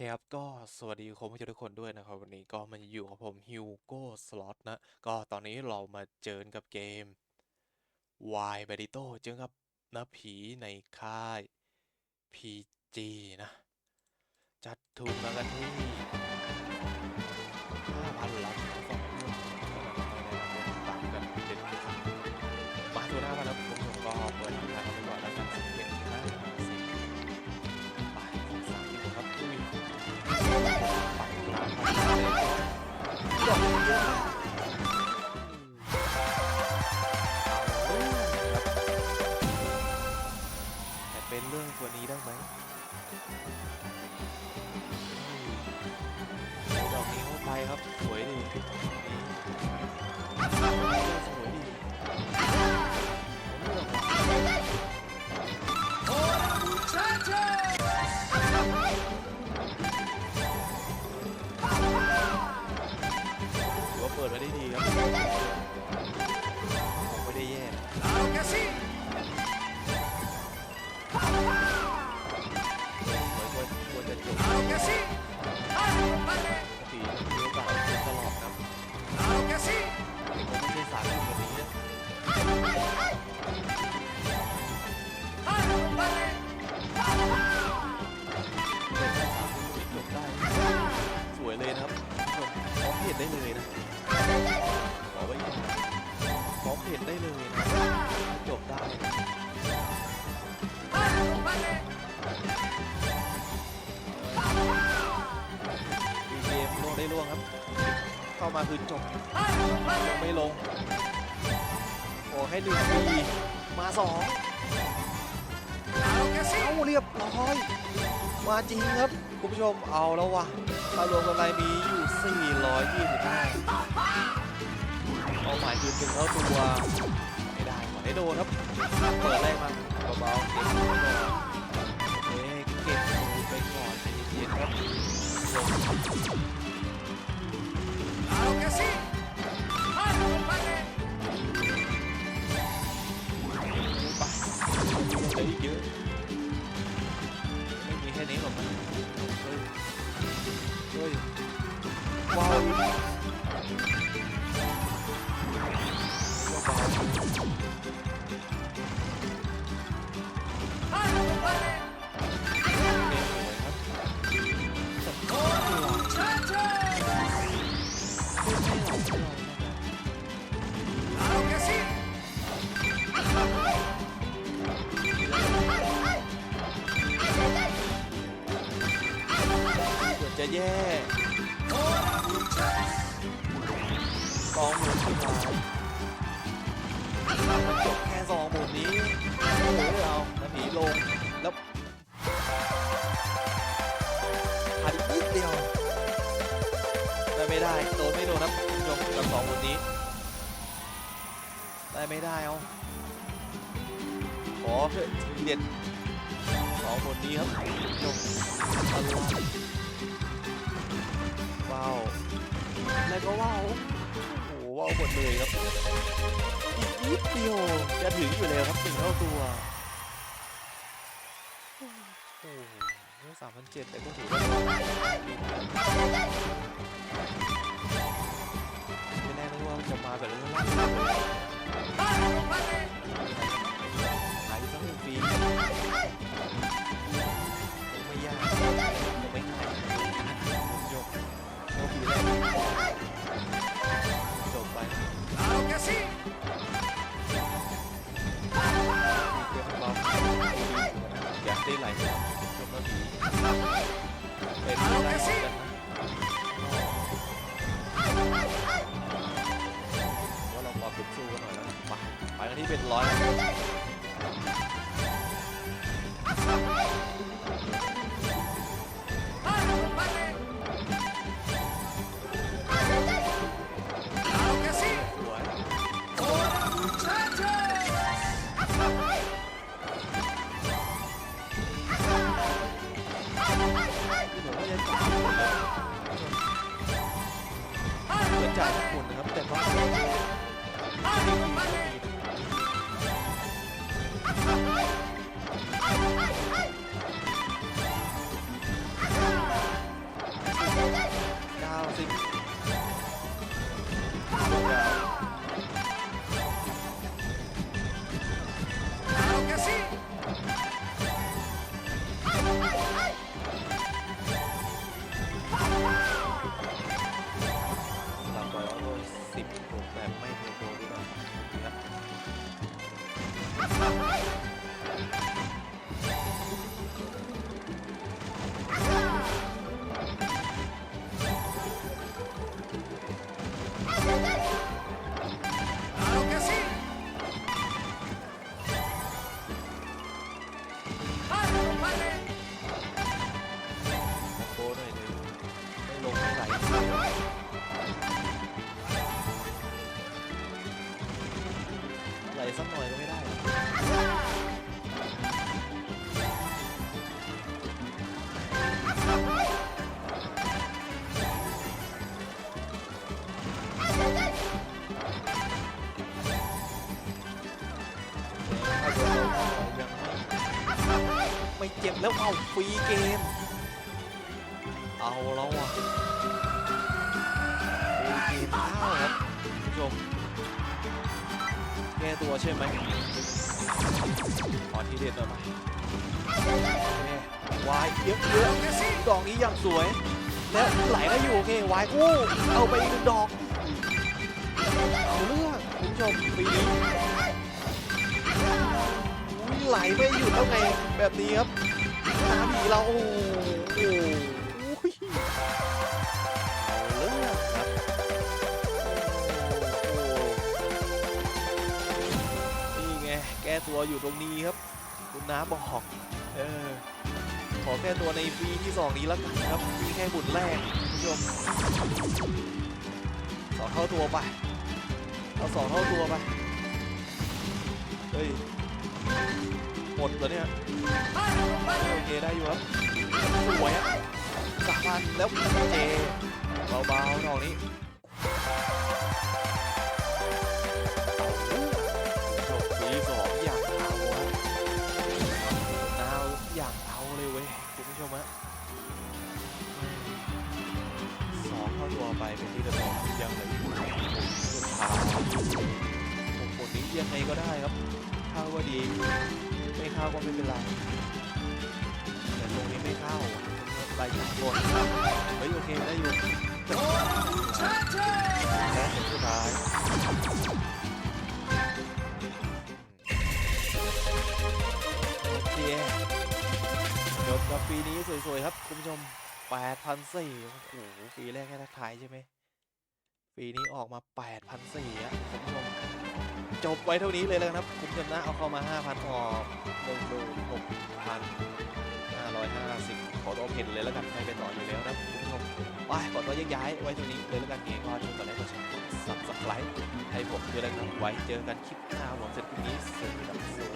เคครับ ก็สวัสดีคุณผู้ชมทุกคนด้วยนะครับ วันนี้ก็มาอยู่กับผมฮิวโก้สล็อตนะ ก็ตอนนี้เรามาเจอกับเกม Y b a d i t o เจอกับนักผีในค่าย PG นะ จัดถูกแล้วกันที่ แต่เป็นเรื่องตัวนี้ได้ไหมดอกนี้เข้าไปครับ สวยดีามาคือจบ ¡Vale! ยังไม่ลงขอให้หนึ่งปีมาสอง ¡Claro que sí! เอาเรียบร้อย มาจริงครับ คุณผู้ชมเอาแล้ววะถ้ารวมกำไรมีอยู่ 425เป้าหมายคือถึงเท่าตัว ไม่ได้ขอให้โดนครับ เปิดแรกมาเบาๆเก็บมือก่อนเอ๊ะเก็บมือไปก่อนใจเย็นๆครับลงครับ ¡Claro que sí! ¡Vale! ไจะแย่สองหมุนขึ้นมาจบแค่สองหมุนนี้โอ้โหเอาแล้วหนีลง แล้วขาดอีกนิดเดียวได้ไม่ได้ โดนไม่โดนครับคุณผู้ชมกับสองหมุนนี้ ได้ไม่ได้เอาขอเถอะทีเด็ดสองหมุนนี้ครับจบอะไร ว้าวแล้วก็ว้าวโอ้โหว้าวหมดเลยครับอีกนิดเดียวจะถึงอยู่แล้วครับถึงเท่าตัวโอ้โหสามพันเจ็ดแต่ก็ถือว่าไม่แน่นะว่าจะมาแบบนี้ล่า ¡Vale! ¡Vale! ขายสักหนึ่งปี ว่าเราปรับเป็นสู้กันหน่อยแล้วมาไปกันที่เป็นร้อย แล้วเอาฟรีเกม เอาแล้วว่ะฟรีเกมเข้าครับคุณผู้ชมแก้ตัวใช่ไหมขอที่เด็ดหน่อยไหมโอเควายเยอะเยอะ Claro que sí. ดอกนี้อย่างสวย และไหลก็อยู่โอเควายอู้เอาไปอีกหนึ่งดอกเอาเรื่องคุณผู้ชมปีนี้ไหลไม่หยุดแล้วไงแบบนี้ครับ น้ำผีเราโอ้โหโอ้โหเอาเรื่องครับโอ้โหนี่ไงแก้ตัวอยู่ตรงนี้ครับ คุณน้าบอกเออขอแก้ตัวในปีที่สองนี้แล้วกันครับมีแค่บุญแรกคุณผู้ชมสองเท่าตัวไปเอาสองเท่าตัวไปเฮ้ย หมดแล้วเนี่ยโอเคได้อยู่ครับสวยอะสามพันแล้วเจเบาๆดอกนี้จบปีสองอย่างเอาวะนาวอย่างเอาเลยเว้ยคุณผู้ชมฮะสองเข้าตัวไปเป็นที่เรียบร้อยยังเหลยสุดท้ายผมคนนี้ยังไงก็ได้ครับเข้าก็ดี เข้าก็ไม่เป็นไรแต่ตรงนี้ไม่เข้าไปถึงบนเฮ้ยโอเคได้อยู่และสุดท้ายโอเคจบกับปีนี้สวยๆครับคุณผู้ชม8,400โอ้โหปีแรกแค่ทักทายใช่ไหมปีนี้ออกมา8,400อะคุณผู้ชม จบไว้เท่านี้เลยแล้วนะครับ คุณชนะเอาเข้ามา 5,000ออก16,550 ขอตัวเพนเลยแล้วกันไม่ไปต่ออยู่แล้วนะคุณผู้ชมไปขอตัวแยกย้ายไว้เท่านี้เลยแล้วกันเองก็ช่วยกดไลค์กดแชมสับสับไลค์ให้ผมด้วยนะครับไว้เจอกันคลิปหน้าผมเสร็จพรุ่งนี้สวัสดีครับสี่